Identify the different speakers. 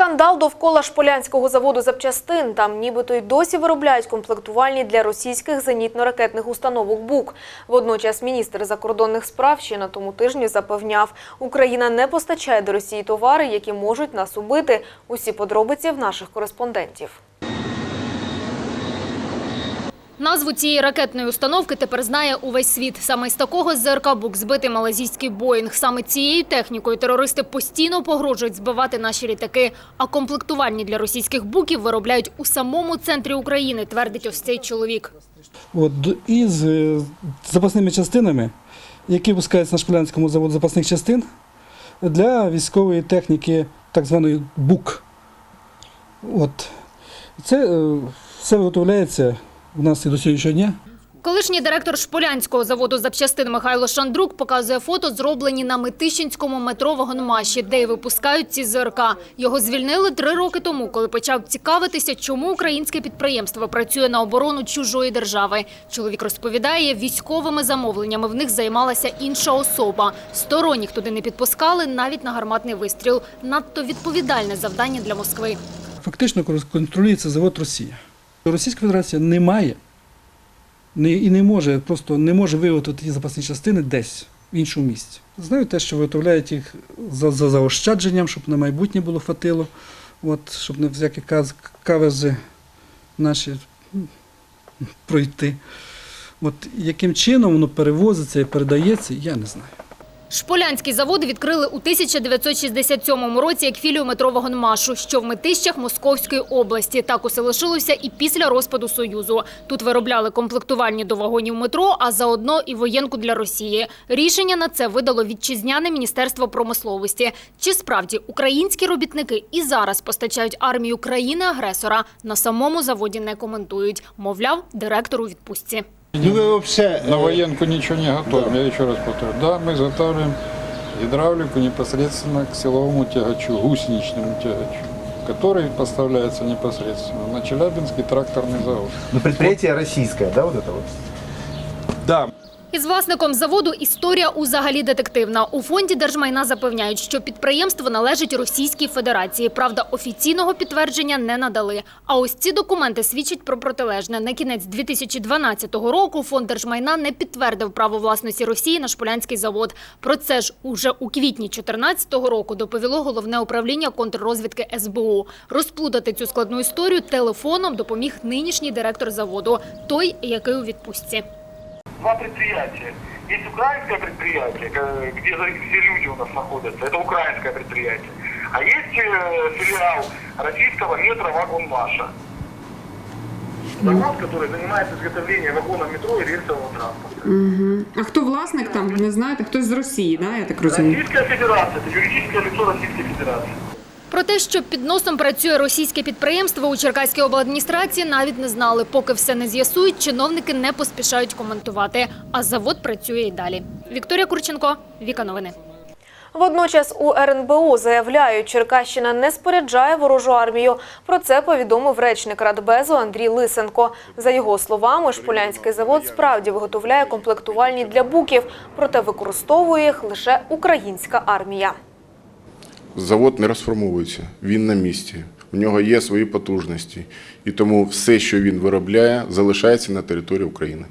Speaker 1: Скандал довкола шполянського заводу запчастин. Там нібито й досі виробляють комплектувальні для російських зенітно-ракетних установок БУК. Водночас міністр закордонних справ ще на тому тижні запевняв, Україна не постачає до Росії товари, які можуть нас убити. Усі подробиці в наших кореспондентів.
Speaker 2: Назву цієї ракетної установки тепер знає увесь світ. Саме з такого ЗРК «Бук» збитий малазійський «Боїнг». Саме цією технікою терористи постійно погрожують збивати наші літаки. А комплектувальні для російських «Буків» виробляють у самому центрі України, твердить ось цей чоловік.
Speaker 3: Із е, запасними частинами, які пускаються на Шполянському заводу запасних частин для військової техніки, так званої БУК. Це е, все виготовляється у нас і до сьогоднішнього дня.
Speaker 2: Колишній директор Шполянського заводу запчастин Михайло Шандрук показує фото, зроблені на Митищинському метро Вагонмаші, де й випускають ці ЗРК. Його звільнили три роки тому, коли почав цікавитися, чому українське підприємство працює на оборону чужої держави. Чоловік розповідає, військовими замовленнями в них займалася інша особа. Сторонніх туди не підпускали навіть на гарматний вистріл. Надто відповідальне завдання для Москви.
Speaker 3: Фактично контролюється завод Росія. Російська Федерація не має не, і не може, просто не може виготовити ті запасні частини десь в іншому місці. Знаю те, що виготовляють їх за, за заощадженням, щоб на майбутнє було фатило, от, щоб не всякі каверзи наші пройти. От яким чином воно перевозиться і передається, я не знаю.
Speaker 2: Шполянський завод відкрили у 1967 році як філію метро «Вагонмашу», що в Митищах Московської області. Так усе лишилося і після розпаду Союзу. Тут виробляли комплектувальні до вагонів метро, а заодно і воєнку для Росії. Рішення на це видало вітчизняне Міністерство промисловості. Чи справді українські робітники і зараз постачають армію країни-агресора, на самому заводі не коментують. Мовляв, директор у відпустці.
Speaker 4: Ну вы вообще
Speaker 5: На
Speaker 4: э,
Speaker 5: военку ничего не готовим, я еще раз повторю. Да, мы изготавливаем гидравлику непосредственно к силовому тягачу, гусеничному тягачу, который поставляется непосредственно на Челябинский тракторный завод.
Speaker 4: ну, предприятие российское, да, вот это вот?
Speaker 5: Да,
Speaker 2: Із власником заводу історія узагалі детективна. У фонді держмайна запевняють, що підприємство належить Російській Федерації. Правда, офіційного підтвердження не надали. А ось ці документи свідчать про протилежне. На кінець 2012 року фонд держмайна не підтвердив право власності Росії на Шполянський завод. Про це ж уже у квітні 2014 року доповіло головне управління контррозвідки СБУ. Розплутати цю складну історію телефоном допоміг нинішній директор заводу, той, який у відпустці.
Speaker 6: два предприятия. Есть украинское предприятие, ка- где, за- где люди у нас находятся, это украинское предприятие. А есть э, филиал российского метро «Вагонмаша». Завод, который занимается изготовлением вагонов метро и рельсового транспорта.
Speaker 7: Угу. А хто власник там? Не знаєте? Хтось з Росії, да? Я так розумію.
Speaker 6: Российская Федерация, это юридическое лицо Российской Федерации.
Speaker 2: Про те, що під носом працює російське підприємство у Черкаській обладміністрації, навіть не знали. Поки все не з'ясують, чиновники не поспішають коментувати. А завод працює і далі. Вікторія Курченко, Віка Новини.
Speaker 1: Водночас у РНБО заявляють, Черкащина не споряджає ворожу армію. Про це повідомив речник Радбезу Андрій Лисенко. За його словами, Шполянський завод справді виготовляє комплектувальні для буків, проте використовує їх лише українська армія.
Speaker 8: Завод не розформовується, він на місці. У нього є свої потужності, і тому все, що він виробляє, залишається на території України.